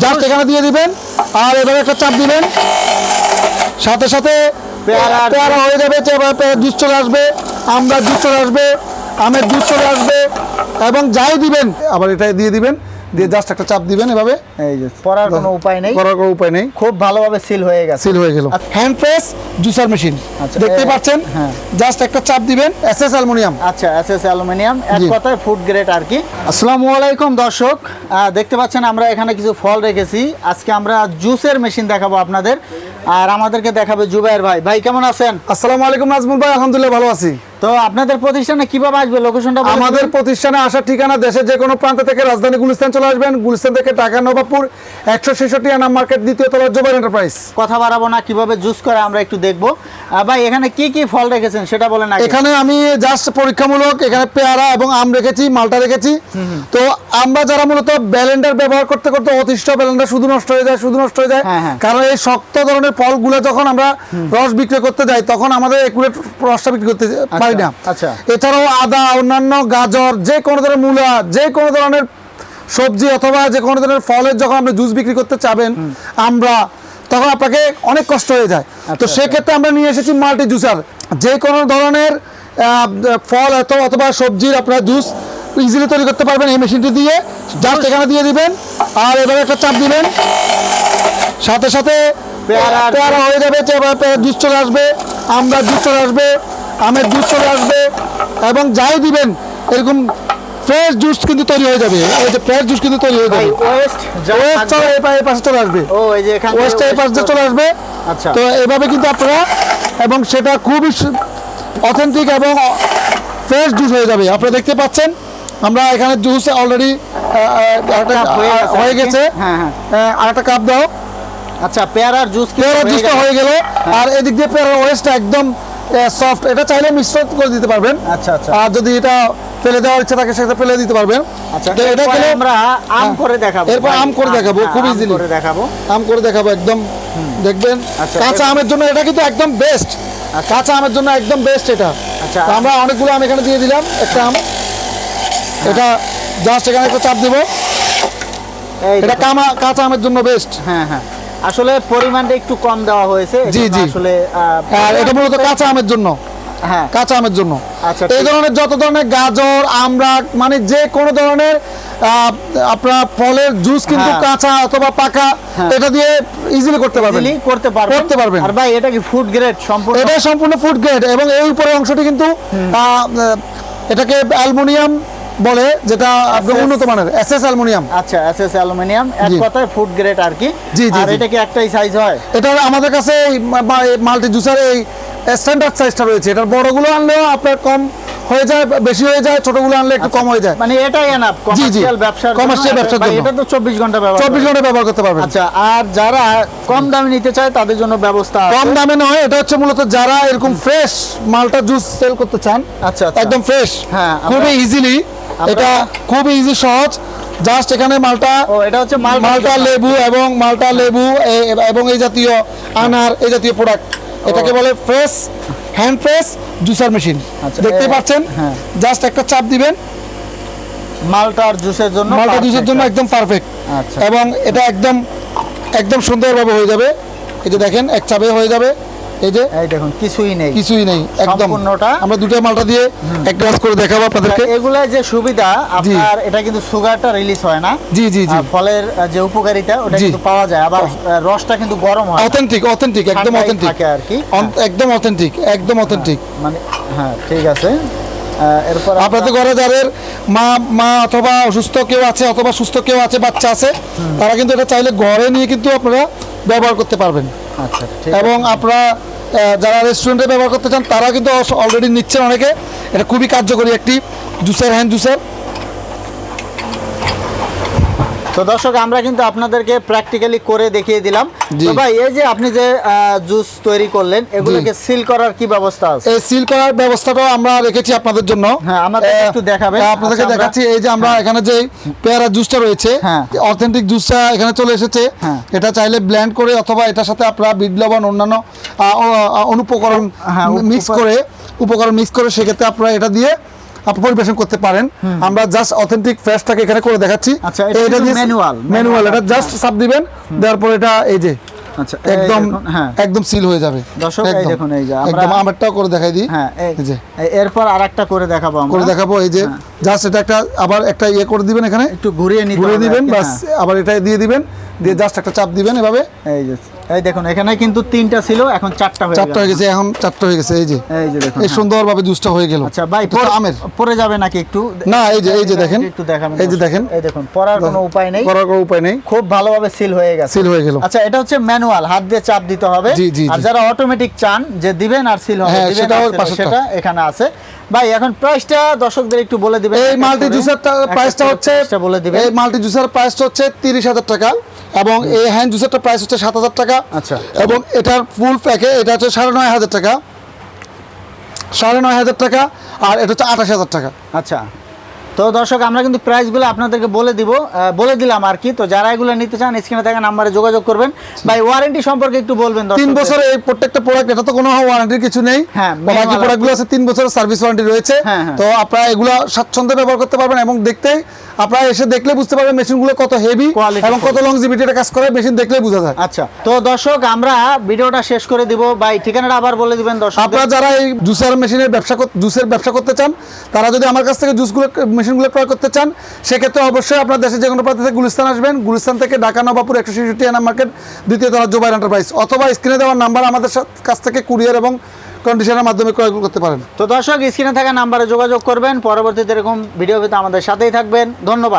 Just এখানে দিয়ে দিবেন আর এবারে একটা চাপ দিবেন। সাথে সাথে পেয়ারা- হয়ে যাবে দুধ চলে আসবে আমরা জুস চলে আসবে আমের জুস চলে আসবে এবং যাই দিবেন আবার এটা দিয়ে দিবেন। দিয়ে জাস্ট একটা চাপ দিবেন এভাবে। এই যে পড়ার কোনো উপায় নেই। করার কোনো উপায় নেই। খুব ভালোভাবে সিল হয়ে গেছে। সিল হয়ে গেল। হ্যান্ড প্রেস জুসার মেশিন দেখতে পাচ্ছেন? হ্যাঁ। জাস্ট একটা চাপ দিবেন এসএস অ্যালুমিনিয়াম আচ্ছা এসএস অ্যালুমিনিয়াম এক কথায় ফুড গ্রেড আর কি। আসসালামু আলাইকুম দর্শক। দেখতে পাচ্ছেন আমরা এখানে কিছু ফল রেখেছি। আজকে আমরা জুসের মেশিন দেখাবো আপনাদের। আর আমাদেরকে দেখাবে জুবাইর ভাই। ভাই কেমন আছেন? আসসালামু আলাইকুম নাজমুল ভাই আলহামদুলিল্লাহ ভালো আছি। তো আপনাদের প্রতিষ্ঠানে কীভাবে আসবে? লোকেশনটা আমাদের প্রতিষ্ঠানে আসার ঠিকানা দেশের যে কোনো প্রান্ত থেকে রাজধানী গুলিস্তান চলে আসবেন। গুলিস্তান থেকে ঢাকা নবাবপুর একশো ছেষট্টি আনাম মার্কেট দ্বিতীয় তলা জোবাইর এন্টারপ্রাইজ। কথা বাড়াবো না কীভাবে জুস করে আমরা একটু দেখব। ভাই এখানে কি কি ফল রেখেছেন সেটা বলেন এখানে আমি জাস্ট পরীক্ষামূলক এখানে পেয়ারা এবং আম রেখেছি মালটা রেখেছি। তো আমরা যারা মূলত ব্যালেন্ডার ব্যবহার করতে করতে অতিষ্ঠ ব্যালেন্ডার শুধু নষ্ট হয়ে যায় শুধু নষ্ট হয়ে যায় হ্যাঁ, হ্যাঁ। কারণ এই শক্ত ধরনের ফলগুলো যখন আমরা রস বিক্রি করতে যাই তখন আমাদের একুরেট রসটা বিক্রি করতে পারি না আচ্ছা। এছাড়াও আদা অন্যান্য গাজর যে কোনো ধরনের মূলা যে কোনো ধরনের সবজি অথবা যে কোনো ধরনের ফলের যখন আপনি জুস বিক্রি করতে চাবেন আমরা তখন আপনাকে অনেক কষ্ট হয়ে যায়। তো আচ্ছা। সেক্ষেত্রে আমরা নিয়ে এসেছি মাল্টি জুসার। যে কোনো ধরনের ফল অথবা অথবা সবজির আপনারা জুস ইজিলি তৈরি করতে পারবেন এই মেশিনটি দিয়ে। জাস্ট এখানে দিয়ে দিবেন আর এবারে একটা চাপ দিবেন। সাথে সাথে পেয়ারা- হয়ে যাবে জুস চলে আসবে আমরা জুস চলে আসবে। আমের জুস চলে আসবে এবং যাই দিবেন এরকম ফ্রেশ জুস কিন্তু তৈরি হয়ে যাবে। এই যে ফ্রেশ জুস কিন্তু তৈরি হয়ে যাবে। ওয়েস্ট চলে এই পাশে চলে আসবে। ও এই যে এখানে ওয়েস্ট এই পাশে চলে আসবে। আচ্ছা। তো এভাবে কিন্তু আপনারা এবং সেটা খুবই অথেন্টিক এবং ফ্রেশ জুস হয়ে যাবে। আপনারা দেখতে পাচ্ছেন আমরা এখানে জুস অলরেডি হয়ে গেছে হয়ে আর হ্যাঁ, হ্যাঁ। একটা কাপ দাও। আচ্ছা পেয়ারার জুস কি পেয়ারা জুসটা হয়ে গেল। আর এদিক দিয়ে পেয়ারা ওয়েস্টটা একদম সফট এটা চাইলে মিশ্র করে দিতে পারবেন। আচ্ছা, আচ্ছা। আর যদি এটা ফেলে দেওয়ার ইচ্ছা থাকে সেটা ফেলে দিতে পারবেন। আচ্ছা তো এটা গেলে আমরা আম করে দেখাবো। এরপর আম করে দেখাবো, হ্যাঁ, খুব easily। করে দেখাবো। আম করে দেখাবো একদম দেখবেন আচ্ছা, কাঁচা আমের জন্য এটা কিন্তু একদম বেস্ট কাঁচা আমের জন্য একদম বেস্ট এটা। আচ্ছা। তো আমরা অনেকগুলো আম এখানে দিয়ে দিলাম একটা আম। এটা জাস্ট এখানে একটা চাপ দিব। এই এটা কাঁচা আমের জন্য বেস্ট হ্যাঁ হ্যাঁ। আসলে পরিমাণটা একটু কম দেওয়া হয়েছে জি, জি। আসলে আর এটা মূলত কাঁচা আমের জন্য হ্যাঁ কাঁচা আমের জন্য আচ্ছা, এই ধরনের যত ধরনের গাজর আমরা মানে যে কোনো ধরনের আপনার ফলের জুস কিন্তু হ্যাঁ। কাঁচা অথবা পাকা হ্যাঁ। এটা দিয়ে ইজিলি করতে পারবেন করতে পারবেন করতে পারবেন। আর ভাই এটা কি ফুড গ্রেড সম্পূর্ণ এটা সম্পূর্ণ ফুড গ্রেড এবং এই উপরের অংশটি কিন্তু এটাকে অ্যালুমিনিয়াম বলে যেটা আপনার উন্নত মানের এসএস অ্যালুমিনিয়াম আচ্ছা এসএস অ্যালুমিনিয়াম এক কথায় ফুড গ্রেড আর কি জি, জি, আর এটা কি একটাই সাইজ হয় এটা আমাদের কাছে এই মাল্টি জুসার এই স্ট্যান্ডার্ড সাইজটা রয়েছে এটার বড়গুলো আনলেও আপনার কম হয়ে যায় বেশি হয়ে যায় ছোটগুলো আনলে একটু কম হয়ে যায় মানে এটাই এনাফ জি, জি। কমার্শিয়াল ব্যবসার জন্য এটা-। এটা তো 24 ঘণ্টা ব্যবহার চব্বিশ করে। ঘণ্টা ব্যবহার করতে পারবেন আচ্ছা আর যারা কম দামে নিতে চায় তাদের জন্য ব্যবস্থা আছে। কম দামে নয় এটা হচ্ছে মূলত যারা এরকম ফ্রেশ মালটা জুস সেল করতে চান আচ্ছা, আচ্ছা। একদম ফ্রেশ হ্যাঁ, খুবই ইজিলি এটা খুব ইজি সহজ। জাস্ট এখানে মালটা ও এটা হচ্ছে মাল মালটা লেবু এবং মালটা লেবু এবং এই জাতীয় আনার এই জাতীয় প্রোডাক্ট এটাকে বলে fresh hand fresh juicer machine দেখতে পাচ্ছেন? হ্যাঁ। জাস্ট একটা চাপ দিবেন। মালটার জুসের জন্য মালটা জুসের জন্য একদম পারফেক্ট আচ্ছা। এবং এটা একদম একদম সুন্দরভাবে হয়ে যাবে। এই যে দেখেন এক চাপে হয়ে যাবে। এই যে? এই দেখুন কিছুই নেই। কিছুই নেই একদম। সম্পূর্ণটা? আমরা দুটো মালটা দিয়ে এক গ্লাস করে দেখাবো আপনাদেরকে। এগুলা যে সুবিধা আপনার এটা কিন্তু সুগারটা রিলিজ হয় না। জি জি জি। ফলের যে উপকারিতা ওটা কিন্তু পাওয়া যায়। আবার রসটা কিন্তু গরম হয়। অথেন্টিক অথেন্টিক একদম অথেন্টিক আর কি। একদম অথেন্টিক একদম অথেন্টিক মানে হ্যাঁ ঠিক আছে। এরপর আপনাদের ঘরে যাদের মা মা অথবা অসুস্থ কেউ আছে অথবা সুস্থ কেউ আছে বাচ্চা আছে তারা কিন্তু এটা চাইলে ঘরে নিয়ে কিন্তু আপনারা ব্যবহার করতে পারবেন। আচ্ছা ঠিক এবং আপনারা যারা রেস্টুরেন্টে ব্যবহার করতে চান, তারা কিন্তু অলরেডি নিচ্ছেন অনেকে। এটা খুবই কার্যকরী একটি জুসার হ্যান্ড জুসার তো দর্শক আমরা কিন্তু আপনাদেরকে প্র্যাকটিক্যালি করে দেখিয়ে দিলাম। তো ভাই এই যে আপনি যে জুস তৈরি করলেন এগুলোকে সিল করার কি ব্যবস্থা আছে? এই সিল করার ব্যবস্থাটাও আমরা রেখেছি আপনাদের জন্য। হ্যাঁ, আমাদের একটু দেখাবেন। আপনাদেরকে আচ্ছা, দেখাচ্ছি। এই যে আমরা এখানে যে পেয়ারা জুসটা রয়েছে হ্যাঁ। অথেন্টিক জুসটা এখানে চলে এসেছে। হ্যাঁ। এটা চাইলে ব্লেন্ড করে অথবা এটার সাথে আপনারা বিট লবণ অন্যান্য অনুপকরণ হ্যাঁ, মিক্স করে উপকরণ মিক্স করে সেক্ষেত্রে আপনারা এটা দিয়ে আপনি পরিবেশন করতে পারেন। আমরা জাস্ট অথেন্টিক ফ্রেশটাকে এখানে করে দেখাচ্ছি। আচ্ছা, এটা manual, ম্যানুয়াল এটা জাস্ট চাপ দিবেন দেওয়ার পর এটা এই যে আচ্ছা একদম হ্যাঁ। একদম সিল হয়ে যাবে। দর্শক, এই দেখুন, এই যে আমরা- একদম আমারটাও করে দেখাই দিই। হ্যাঁ এই যে। এরপর আরেকটা করে দেখাবো আমরা। করে দেখাবো এই যে জাস্ট এটা একটা আবার একটা ইয়ে করে দিবেন এখানে। একটু ঘুরিয়ে নিতে ঘুরে দিবেন বাস হ্যাঁ। আবার এটা দিয়ে দিবেন দিয়ে জাস্ট একটা চাপ দিবেন এভাবে। এই যে। এই দেখুন এখানে কিন্তু তিনটা ছিল এখন চারটা হয়ে চারটা হয়ে গেছে। এখন চারটা হয়ে গেছে এই যে। এই যে দেখুন এই হ্যাঁ। সুন্দরভাবে জুসটা হয়ে গেল। আচ্ছা ভাই আমের। পরে যাবে নাকি একটু? না, এই যে- এই যে দেখেন। একটু দেখাবেন এই যে দেখেন। এই দেখুন পরার কোনো উপায় নেই। করার কোনো উপায় নেই। খুব ভালোভাবে সিল হয়ে গেছে। সিল হয়ে গেল। আচ্ছা এটা হচ্ছে ম্যানুয়াল হাত দিয়ে চাপ দিতে হবে। আর যারা অটোমেটিক চান যে দিবেন আর সিল হবে হ্যাঁ, দিবেন। সেটা এখানে আছে। ভাই এখন প্রাইসটা দর্শকদের একটু বলে দিবেন। এই মাল্টি জুসারটা প্রাইসটা হচ্ছে বলে দিবেন। এই মাল্টি জুসার প্রাইসটা হচ্ছে তিরিশ হাজার টাকা। এবং এই হ্যান্ড জুসেরটা প্রাইস হচ্ছে সাত হাজার টাকা। আচ্ছা। এবং এটার ফুল প্যাকে এটা হচ্ছে সাড়ে নয় হাজার টাকা। সাড়ে নয় হাজার টাকা আর এটা হচ্ছে আঠাশ হাজার টাকা। আচ্ছা। তো দর্শক আমরা কিন্তু প্রাইসগুলো আপনাদেরকে বলে দিব বলে দিলাম আর কি। তো যারা এগুলো নিতে চান স্ক্রিনে থাকা নাম্বারে যোগাযোগ করবেন। ভাই ওয়ারেন্টি সম্পর্কে একটু বলবেন তিন। বছরের এই প্রত্যেকটা প্রোডাক্ট এটা তো কোনো ওয়ারেন্টির কিছু নেই। হ্যাঁ, বাকি প্রোডাক্টগুলো আছে তিন বছরের সার্ভিস ওয়ারেন্টি রয়েছে। হ্যাঁ, হ্যাঁ। তো আপনারা এগুলো স্বাচ্ছন্দ্যে ব্যবহার করতে পারবেন এবং দেখতেই আপনারা এসে দেখলে বুঝতে পারবেন মেশিনগুলো কত হেভি এবং কত লংজিভিটি এটা কাজ করে মেশিন দেখলে বোঝা যায়। আচ্ছা তো দর্শক আমরা ভিডিওটা শেষ করে দিব। ভাই ঠিকানাটা আবার বলে দিবেন দর্শক আপনারা যারা এই জুসার মেশিনের ব্যবসা জুসের ব্যবসা করতে চান তারা যদি আমার কাছ থেকে জুসগুলো মেশিনগুলো ক্রয় করতে চান, সেক্ষেত্রে অবশ্যই আপনার দেশের যে কোনো প্রান্ত থেকে গুলিস্তান আসবেন। গুলিস্তান থেকে ঢাকা নবাবপুর একশো ছেষট্টি আনা মার্কেট দ্বিতীয় তলা জোবাইল এন্টারপ্রাইজ, অথবা স্ক্রিনে দেওয়ার নাম্বার আমাদের কাছ থেকে কুরিয়ার এবং কন্ডিশনের মাধ্যমে ক্রয় করতে পারেন। তো দর্শক, স্ক্রিনে থাকা নাম্বারে যোগাযোগ করবেন। পরবর্তীতে এরকম ভিডিও আমাদের সাথেই থাকবেন। ধন্যবাদ।